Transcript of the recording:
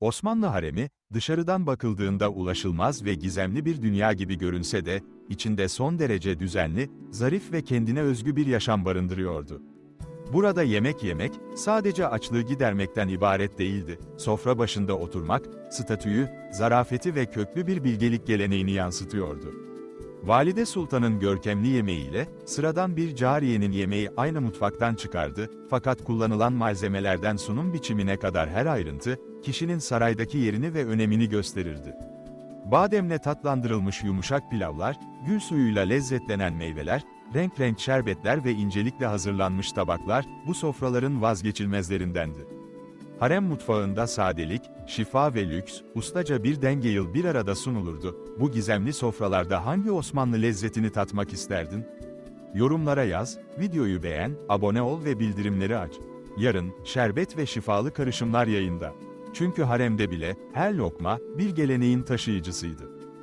Osmanlı haremi, dışarıdan bakıldığında ulaşılmaz ve gizemli bir dünya gibi görünse de, içinde son derece düzenli, zarif ve kendine özgü bir yaşam barındırıyordu. Burada yemek yemek, sadece açlığı gidermekten ibaret değildi. Sofra başında oturmak, statüyü, zarafeti ve köklü bir bilgelik geleneğini yansıtıyordu. Valide Sultan'ın görkemli yemeğiyle, sıradan bir cariyenin yemeği aynı mutfaktan çıkardı, fakat kullanılan malzemelerden sunum biçimine kadar her ayrıntı, kişinin saraydaki yerini ve önemini gösterirdi. Bademle tatlandırılmış yumuşak pilavlar, gül suyuyla lezzetlenen meyveler, renk renk şerbetler ve incelikle hazırlanmış tabaklar, bu sofraların vazgeçilmezlerindendi. Harem mutfağında sadelik, şifa ve lüks, ustaca bir denge yıl bir arada sunulurdu. Bu gizemli sofralarda hangi Osmanlı lezzetini tatmak isterdin? Yorumlara yaz, videoyu beğen, abone ol ve bildirimleri aç. Yarın, şerbet ve şifalı karışımlar yayında. Çünkü haremde bile, her lokma, bir geleneğin taşıyıcısıydı.